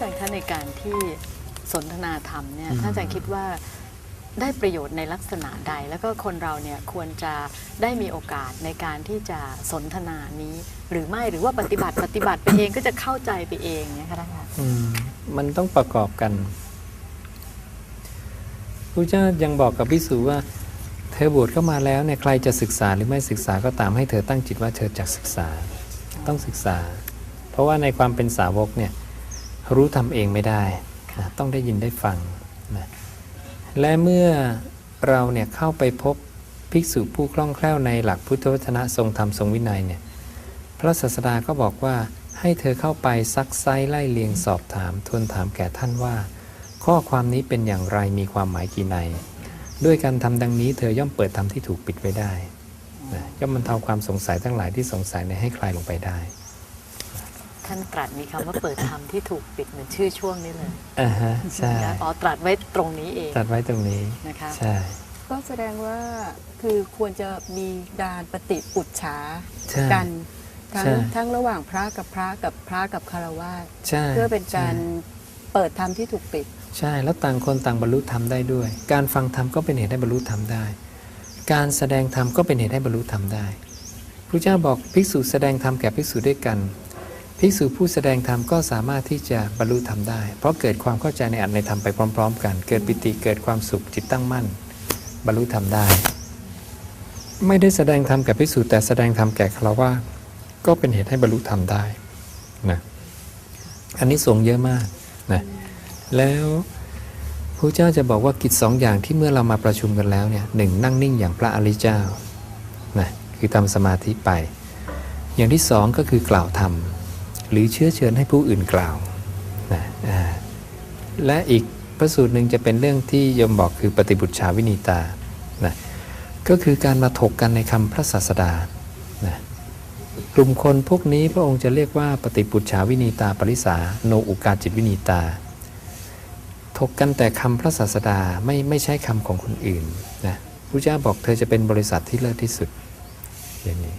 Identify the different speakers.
Speaker 1: อาจารย์คะในการที่สนทนาธรรมเนี่ย
Speaker 2: อืม
Speaker 1: ท่านอาจารย์คิดว่าได้ประโยชน์ในลักษณะใด แล้วก็คนเราเนี่ยควรจะได้มีโอกาสในการที่จะสนทนานี้ หรือไม่หรือว่าปฏิบัติปฏิบัติไปเองก็จะเข้าใจไปเองเนี่ยค่ะท่านคะ
Speaker 2: อืมมันต้องประกอบกันพระเจ้ายังบอกกับพิสูจว่า เธอบวชเข้ามาแล้วเนี่ยใครจะศึกษาหรือไม่ศึกษาก็ตามให้เธอตั้งจิตว่าเธอจะศึกษาต้องศึกษา เพราะว่าในความเป็นสาวกเนี่ย รู้ทำเองไม่ได้นะต้องได้ยินได้ฟังนะและเมื่อเราเนี่ยเข้าไปพบภิกษุผู้คล่องแคล่วในหลักพุทธวจนะทรงธรรมทรงวินัยเนี่ยพระศาสดาก็บอกว่าให้เธอเข้าไปซักไซไล่เลียงสอบถามทวนถามแก่ท่านว่า ข้อความนี้เป็นอย่างไรมีความหมายกี่ใน ด้วยการทำดังนี้เธอย่อมเปิดธรรมที่ถูกปิดไว้ได้นะย่อมบรรเทาความสงสัยทั้งหลายที่สงสัยในให้คลายลงไปได้
Speaker 1: ท่านตรัสมีคำว่าเปิดธรรมที่ถูกปิดเหมือนชื่อช่วงนี้เลย
Speaker 2: อ่าฮะใช่
Speaker 1: นะอ๋อตรัสไว้ตรงนี้เอง
Speaker 2: ตัดไว้ตรงนี้
Speaker 1: นะคะ
Speaker 2: ใช่
Speaker 3: ก็แสดงว่าคือควรจะมีการปฏิปุจฉา
Speaker 2: ใช่
Speaker 3: กันทั้ง
Speaker 2: ใช่
Speaker 3: ทั้งระหว่างพระกับพระกับพระกับคารวะ
Speaker 2: ใช่
Speaker 3: เพื่อเป็นการ
Speaker 2: ใช่
Speaker 3: เปิดธรรมที่ถูกปิด
Speaker 2: ใช่แล้วต่างคนต่างบรรลุธรรมได้ด้วย การฟังธรรมก็เป็นเหตุให้บรรลุธรรมได้ การแสดงธรรมก็เป็นเหตุให้บรรลุธรรมได้พระเจ้าบอกภิกษุแสดงธรรมแก่ภิกษุด้วยกัน ภิกษุผู้แสดงธรรมก็สามารถที่จะบรรลุธรรมได้ เพราะเกิดความเข้าใจในอัตในธรรมไปพร้อม ๆ กัน เกิดปิติเกิดความสุขจิตตั้งมั่น บรรลุธรรมได้ ไม่ได้แสดงธรรมแก่ภิกษุแต่แสดงธรรมแก่ฆราวาก็เป็นเหตุให้บรรลุธรรมได้นะอันนี้สงเยอะมากนะแล้วพระเจ้าจะบอกว่ากิจสองอย่างที่เมื่อเรามาประชุมกันแล้วเนี่ยหนึ่งนั่งนิ่งอย่างพระอริยเจ้านะคือทำสมาธิไป อย่างที่สองก็คือกล่าวธรรม หรือเชื้อเชิญให้ผู้อื่นกล่าวนะและอีกพระสูตรหนึ่งจะเป็นเรื่องที่ยมบอกคือปฏิบุตรชาวินีตานะก็คือการมาถกกันในคำพระศาสดานะกลุ่มคนพวกนี้พระองค์จะเรียกว่าปฏิปุจฉาวินีตาปริสาโนอุกาจิตวินีตา ถกกันแต่คำพระศาสดาไม่ไม่ใช่คำของคนอื่นนะพระเจ้าบอกเธอจะเป็นบริษัทที่เลิศที่สุดอย่างนี้